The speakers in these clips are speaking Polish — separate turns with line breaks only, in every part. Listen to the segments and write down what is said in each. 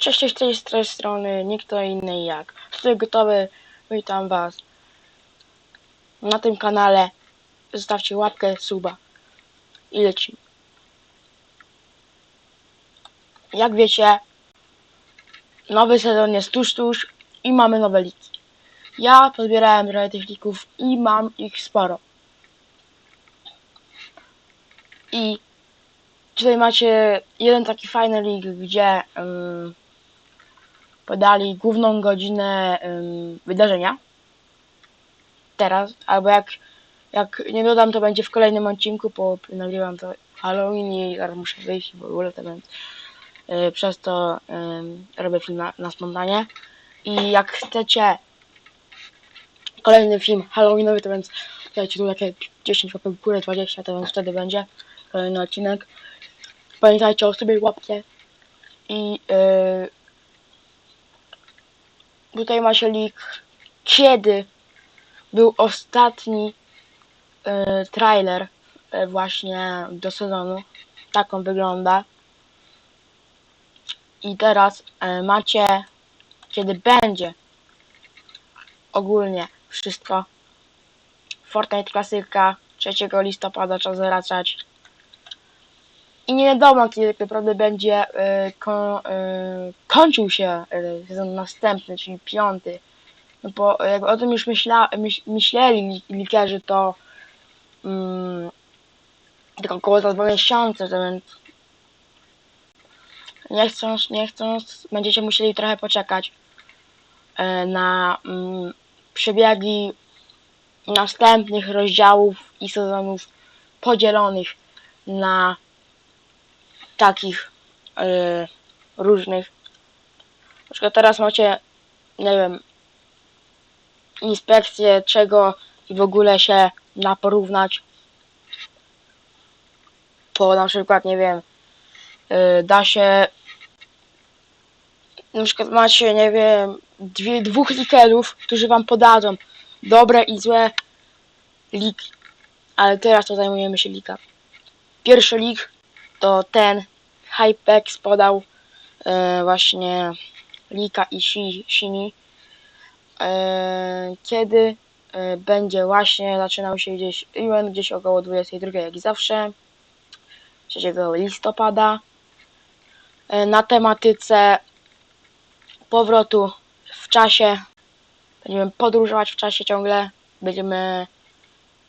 Cześć, cześć, z tej strony, nikt inny jak. Tutaj gotowy, witam was na tym kanale. Zostawcie łapkę, suba i lecimy. Jak wiecie, nowy sezon jest tuż, tuż i mamy nowe liki. Ja pozbierałem trochę tych lików i mam ich sporo. I tutaj macie jeden taki fajny lik, gdzie podali główną godzinę wydarzenia. Teraz, albo jak, jak nie dodam, to będzie w kolejnym odcinku, bo nagrywam to Halloween i zaraz muszę wyjść w ogóle, to więc yy, przez to ym, robię film na, na spontanie. I jak chcecie kolejny film Halloweenowy, to więc dajcie tu takie 10 łapek w górę, 20, to więc wtedy będzie kolejny odcinek. Pamiętajcie o sobie łapcie. I yy, tutaj macie link, kiedy był ostatni yy, trailer yy, właśnie do sezonu. Tak on wygląda. I teraz yy, macie, kiedy będzie ogólnie wszystko. Fortnite klasyka 3 listopada trzeba zwracać. I nie wiadomo, kiedy tak naprawdę będzie y, ko, y, kończył się y, sezon następny, czyli piąty. No bo jak o tym już myśla, myśl, myśleli li- likerzy, to mm, tylko około za dwa miesiące, to więc nie chcąc, nie chcąc, będziecie musieli trochę poczekać y, na mm, przebiegi następnych rozdziałów i sezonów podzielonych na takich y, różnych. Na przykład teraz macie, nie wiem, inspekcję czego i w ogóle się na porównać. Po na przykład, nie wiem, y, da się na przykład macie, nie wiem, dwie, dwóch likerów, którzy wam podadzą dobre i złe liki. Ale teraz to zajmujemy się lika. Pierwszy lik to ten Hypex podał e, właśnie Lika i Shi- Shini. E, kiedy e, będzie właśnie zaczynał się gdzieś event, gdzieś około 22, jak zawsze. 3 listopada. E, na tematyce powrotu w czasie. Będziemy podróżować w czasie ciągle. Będziemy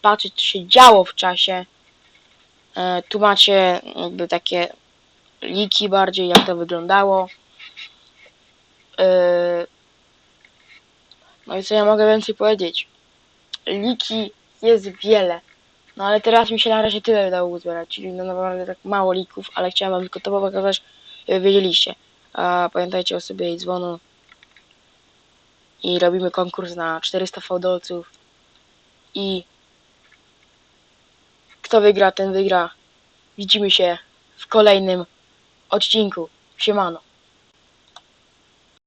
patrzeć, co się działo w czasie. E, tu macie jakby takie liki bardziej, jak to wyglądało. E, no i co ja mogę więcej powiedzieć? Liki jest wiele. No ale teraz mi się na razie tyle udało uzbierać, czyli no naprawdę tak mało lików, ale chciałem wam tylko to pokazać, żeby wiedzieliście. A pamiętajcie o sobie i dzwonu. I robimy konkurs na 400 fałdolców. I kto wygra, ten wygra. Widzimy się w kolejnym odcinku. Siemano.